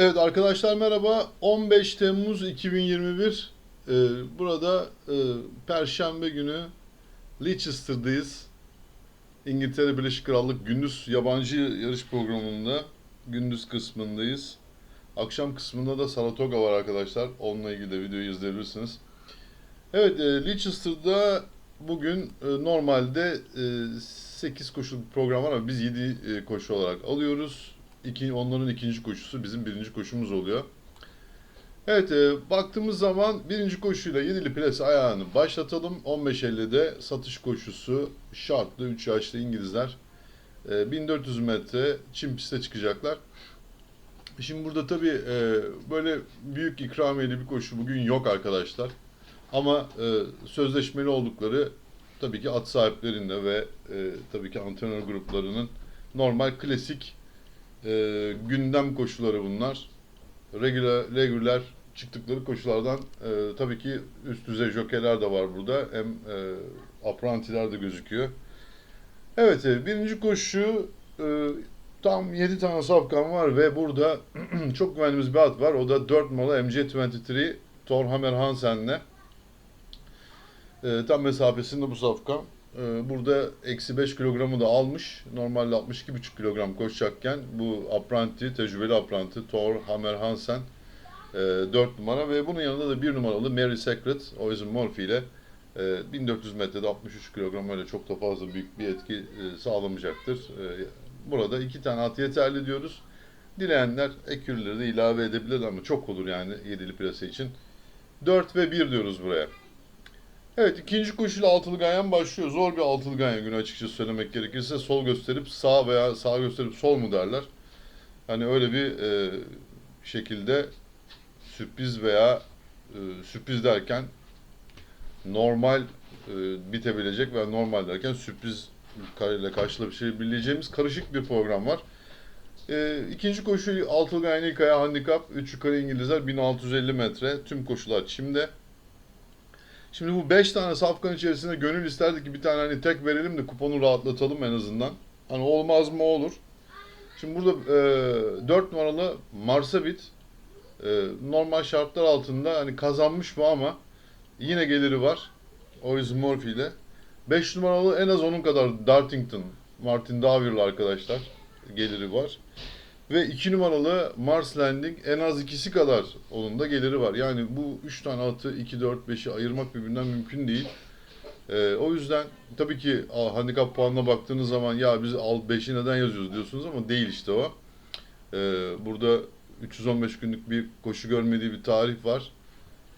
Evet arkadaşlar merhaba. 15 Temmuz 2021. Ee, burada e, Perşembe günü Leicester'dayız. İngiltere Birleşik Krallık gündüz yabancı yarış programında gündüz kısmındayız. Akşam kısmında da Saratoga var arkadaşlar. Onunla ilgili de videoyu izleyebilirsiniz. Evet, e, Leicester'da bugün e, normalde e, 8 koşuluk program var ama biz 7 e, koşu olarak alıyoruz. İki, onların ikinci koşusu bizim birinci koşumuz oluyor. Evet, e, baktığımız zaman birinci koşuyla 7'li plase ayağını başlatalım. 15.50'de satış koşusu şartlı 3 yaşlı İngilizler. E, 1400 metre çim piste çıkacaklar. Şimdi burada tabii e, böyle büyük ikramiyeli bir koşu bugün yok arkadaşlar. Ama e, sözleşmeli oldukları tabii ki at sahiplerinde ve e, tabii ki antrenör gruplarının normal klasik e, gündem koşuları bunlar. Regular, regular çıktıkları koşulardan e, tabii ki üst düzey jockeyler de var burada. Hem e, aprantiler de gözüküyor. Evet, e, birinci koşu e, tam 7 tane safkan var ve burada çok güvendiğimiz bir at var. O da 4 numaralı MJ23 Thor Hammer Hansen'le. E, tam mesafesinde bu safkan. E, burada eksi 5 kilogramı da almış. Normalde 62,5 kilogram koşacakken bu apranti, tecrübeli apranti Thor Hammer Hansen e, 4 numara ve bunun yanında da 1 numaralı Mary Secret Oizen Murphy ile e, 1400 metrede 63 kilogram öyle çok da fazla büyük bir etki e, sağlamayacaktır. E, burada iki tane at yeterli diyoruz. Dileyenler ekürleri de ilave edebilir ama çok olur yani 7'li plase için. 4 ve 1 diyoruz buraya. Evet ikinci koşuyla altılı ganyan başlıyor. Zor bir altılı ganyan günü açıkçası söylemek gerekirse. Sol gösterip sağ veya sağ gösterip sol mu derler. Hani öyle bir e, şekilde sürpriz veya e, sürpriz derken normal e, bitebilecek ve normal derken sürpriz ile karşılaşabileceğimiz karışık bir program var. E, ikinci koşu altılı ganyan ilk ayağı handikap. 3 yukarı İngilizler 1650 metre. Tüm koşular çimde. Şimdi bu 5 tane safkan içerisinde gönül isterdi ki bir tane hani tek verelim de kuponu rahatlatalım en azından. Hani olmaz mı olur. Şimdi burada e, 4 numaralı Marsabit e, normal şartlar altında hani kazanmış mı ama yine geliri var. Oiz Murphy ile. 5 numaralı en az onun kadar Dartington, Martin Davir'li arkadaşlar geliri var. Ve 2 numaralı Mars Landing en az ikisi kadar onun da geliri var. Yani bu 3 tane atı 2, 4, 5'i ayırmak birbirinden mümkün değil. Ee, o yüzden tabii ki a, handikap puanına baktığınız zaman ya biz al 5'i neden yazıyoruz diyorsunuz ama değil işte o. Ee, burada 315 günlük bir koşu görmediği bir tarih var.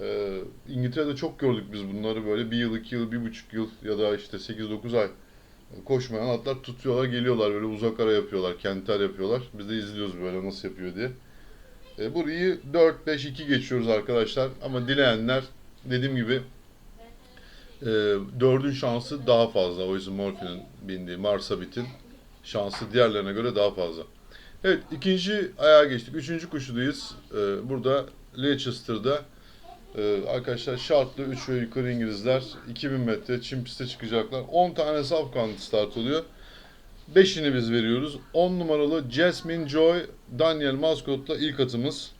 Ee, İngiltere'de çok gördük biz bunları böyle bir yıl, iki yıl, bir buçuk yıl ya da işte 8-9 ay koşmayan atlar tutuyorlar geliyorlar böyle uzak ara yapıyorlar, kenter yapıyorlar. Biz de izliyoruz böyle nasıl yapıyor diye. E, burayı 4-5-2 geçiyoruz arkadaşlar ama dileyenler dediğim gibi e, dördün şansı daha fazla. O yüzden Morphin'in bindiği Marsabit'in şansı diğerlerine göre daha fazla. Evet ikinci ayağa geçtik. Üçüncü koşudayız. E, burada Leicester'da ee, arkadaşlar şartlı 3 ve yukarı İngilizler 2000 metre çim piste çıkacaklar. 10 tane safkan start oluyor. 5'ini biz veriyoruz. 10 numaralı Jasmine Joy Daniel Mascot'la ilk atımız.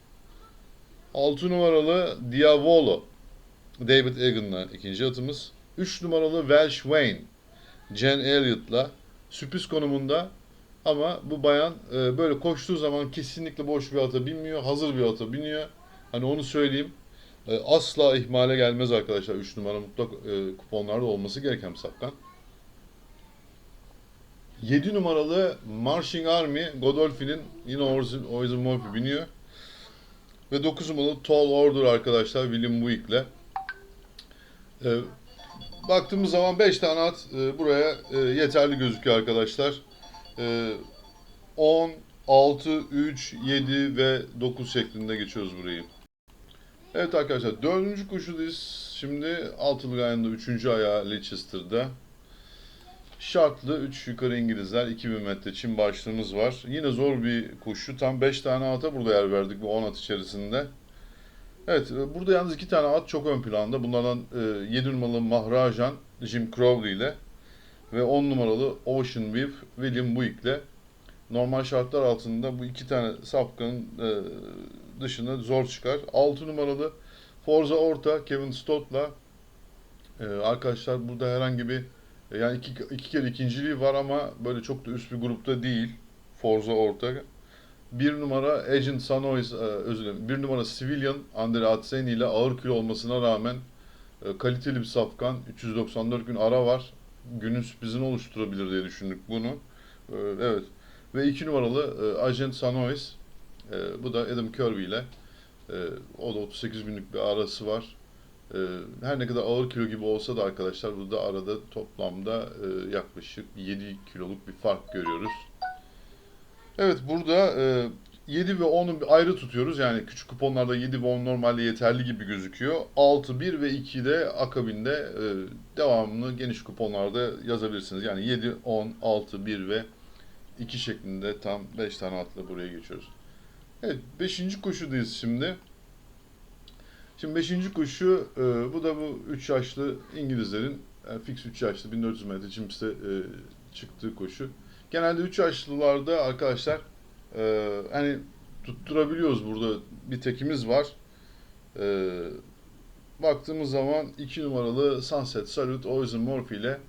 6 numaralı Diavolo David Egan'la ikinci atımız. 3 numaralı Welsh Wayne Jen Elliott'la sürpriz konumunda ama bu bayan e, böyle koştuğu zaman kesinlikle boş bir ata binmiyor. Hazır bir ata biniyor. Hani onu söyleyeyim. E, asla ihmale gelmez arkadaşlar. 3 numara mutlak e, kuponlarda olması gereken bir safkan. 7 numaralı Marching Army Godolphin'in yine Oizen Murphy biniyor. Ve 9 numaralı Tall Order arkadaşlar William Buick'le. E, baktığımız zaman 5 tane at e, buraya e, yeterli gözüküyor arkadaşlar. E, 10, 6, 3, 7 ve 9 şeklinde geçiyoruz burayı. Evet arkadaşlar dördüncü koşudayız. Şimdi altılı gayanda üçüncü ayağı Leicester'da. Şartlı 3 yukarı İngilizler 2000 metre Çin başlığımız var. Yine zor bir koşu. Tam 5 tane ata burada yer verdik bu 10 at içerisinde. Evet burada yalnız 2 tane at çok ön planda. Bunlardan 7 numaralı Mahrajan Jim Crowley ile ve 10 numaralı Ocean Wave William Buick ile normal şartlar altında bu iki tane safkanın e, dışında zor çıkar. 6 numaralı Forza Orta Kevin Stott'la e, arkadaşlar burada herhangi bir yani iki, iki kere ikinciliği var ama böyle çok da üst bir grupta değil. Forza Orta. Bir numara Agent Sanois, e, özür dilerim. Bir numara Civilian Andre Atseni ile ağır kilo olmasına rağmen e, kaliteli bir safkan. 394 gün ara var. Günün sürprizini oluşturabilir diye düşündük bunu. E, evet. Ve iki numaralı e, Agent Sanois. E, bu da Adam Kirby ile. E, o da 38 günlük bir arası var. E, her ne kadar ağır kilo gibi olsa da arkadaşlar burada arada toplamda e, yaklaşık 7 kiloluk bir fark görüyoruz. Evet burada e, 7 ve 10'u bir ayrı tutuyoruz. Yani küçük kuponlarda 7 ve 10 normalde yeterli gibi gözüküyor. 6, 1 ve 2 de akabinde e, devamını geniş kuponlarda yazabilirsiniz. Yani 7, 10, 6, 1 ve 2 şeklinde tam 5 tane atla buraya geçiyoruz. Evet 5. koşudayız şimdi. Şimdi 5. koşu e, bu da bu 3 yaşlı İngilizlerin yani fix 3 yaşlı 1400 metre çimste e, çıktığı koşu. Genelde 3 yaşlılarda arkadaşlar e, hani tutturabiliyoruz burada bir tekimiz var. E, baktığımız zaman 2 numaralı Sunset Salute Oizen Morphy ile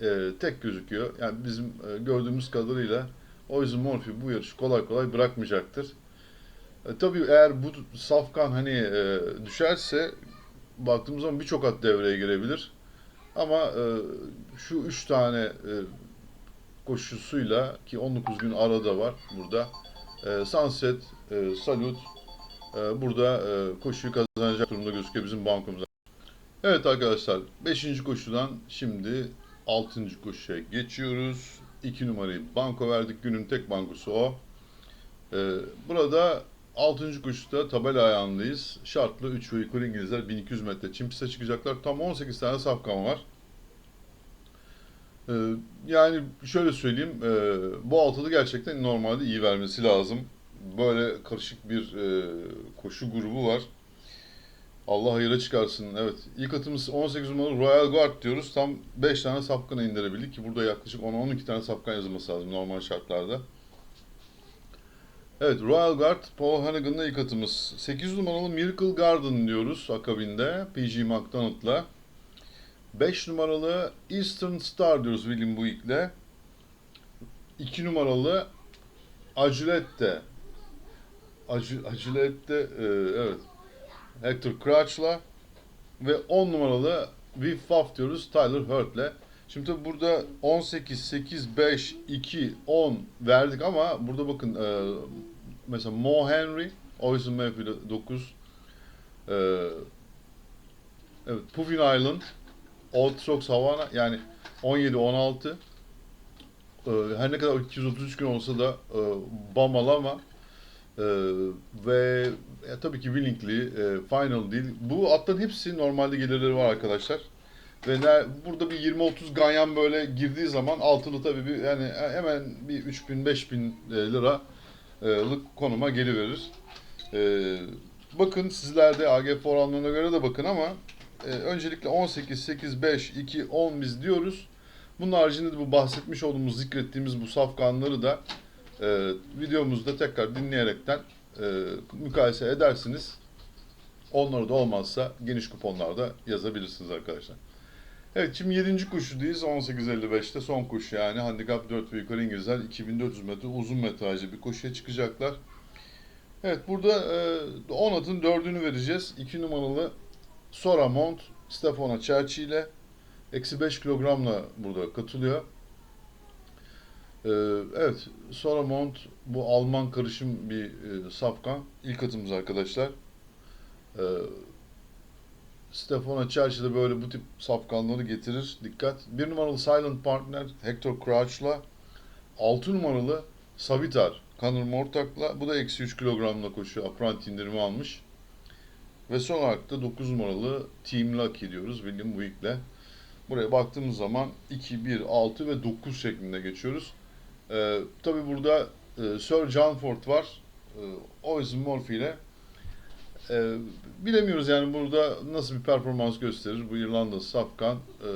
e, tek gözüküyor. Yani bizim e, gördüğümüz kadarıyla Oizen Morphy bu yarışı kolay kolay bırakmayacaktır. E, tabii eğer bu safkan hani e, düşerse baktığımız zaman birçok at devreye girebilir. Ama e, şu üç tane e, koşusuyla ki 19 gün arada var burada. E, Sunset, e, Salute e, burada e, koşuyu kazanacak durumda gözüküyor bizim bankomuzda. Evet arkadaşlar 5. koşudan şimdi 6. koşuya geçiyoruz. 2 numarayı banko verdik. Günün tek bankosu o. E, burada 6. koşuda tabela ayağındayız. Şartlı 3 ve yukarı İngilizler 1200 metre çim çıkacaklar. Tam 18 tane safkan var. Ee, yani şöyle söyleyeyim, e, bu altılı gerçekten normalde iyi vermesi lazım. Böyle karışık bir e, koşu grubu var. Allah hayırlı çıkarsın. Evet. İlk atımız 18 numaralı Royal Guard diyoruz. Tam 5 tane sapkana indirebildik ki burada yaklaşık 10-12 tane sapkan yazılması lazım normal şartlarda. Evet, Royal Guard, Paul Hannigan'la ilk atımız. 8 numaralı Miracle Garden diyoruz akabinde P.G. McDonald'la. 5 numaralı Eastern Star diyoruz William Buick'le. 2 numaralı Acilette. Ac Acilette, e, evet. Hector Crouch'la. Ve 10 numaralı Viv Faf diyoruz Tyler Hurt'le. Şimdi tabii burada 18, 8, 5, 2, 10 verdik ama burada bakın e, mesela Mo Henry, Oisin Mayfield 9, e, evet Puffin Island, Old Sox Havana yani 17, 16 e, her ne kadar 233 gün olsa da e, Bamal ama e, ve e, tabii ki Willingly, e, Final değil. Bu atların hepsi normalde gelirleri var arkadaşlar. Ve burada bir 20-30 ganyan böyle girdiği zaman altılı tabii bir yani hemen bir 3000-5000 lira e, lık konuma geliverir. E, bakın sizler de AGF oranlarına göre de bakın ama e, öncelikle 18, 8, 5, 2, 10 biz diyoruz. Bunun haricinde de bu bahsetmiş olduğumuz, zikrettiğimiz bu safkanları da e, videomuzda tekrar dinleyerekten e, mukayese edersiniz. Onları da olmazsa geniş kuponlarda yazabilirsiniz arkadaşlar. Evet şimdi 7. koşudayız 18.55'te son koşu yani handikap 4 ve yukarı İngilizler 2400 metre uzun metrajlı bir koşuya çıkacaklar. Evet burada e, 10 atın 4'ünü vereceğiz. 2 numaralı Soramont Stefano Cerci ile eksi 5 kilogramla burada katılıyor. E, evet Soramont bu Alman karışım bir e, safkan. İlk atımız arkadaşlar. E, Stefano Cerci de böyle bu tip safkanları getirir. Dikkat. Bir numaralı Silent Partner Hector Crouch'la 6 numaralı Savitar Conor Mortak'la bu da eksi 3 kilogramla koşuyor. Apprenti indirimi almış. Ve son olarak da 9 numaralı Team Lucky diyoruz William Buick'le. Buraya baktığımız zaman 2, 1, 6 ve 9 şeklinde geçiyoruz. Ee, Tabi burada e, Sir John Ford var. E, Oisin Murphy ile ee, bilemiyoruz yani burada nasıl bir performans gösterir bu İrlanda Safkan e,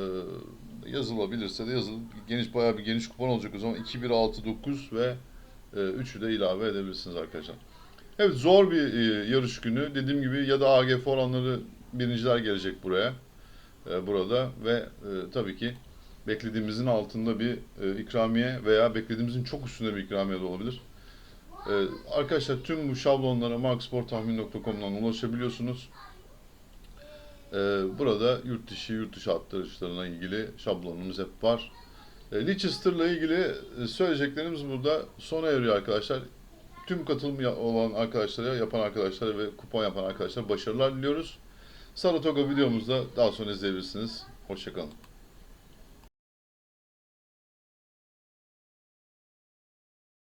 yazılabilirse de yazılıp geniş bayağı bir geniş kupon olacak o zaman 2 1 6 9 ve e, üçü de ilave edebilirsiniz arkadaşlar. Evet zor bir e, yarış günü. Dediğim gibi ya da AGF olanları birinciler gelecek buraya. e, burada ve e, tabii ki beklediğimizin altında bir e, ikramiye veya beklediğimizin çok üstünde bir ikramiye de olabilir. E, arkadaşlar tüm bu şablonlara maxsporttahmin.com'dan ulaşabiliyorsunuz. E, burada yurt dışı yurt dışı atlarışlarına ilgili şablonumuz hep var. E, Leicester'la ilgili söyleyeceklerimiz burada sona eriyor arkadaşlar. Tüm katılım olan arkadaşlara, yapan arkadaşlara ve kupon yapan arkadaşlara başarılar diliyoruz. Saratoga videomuzda daha sonra izleyebilirsiniz. Hoşçakalın.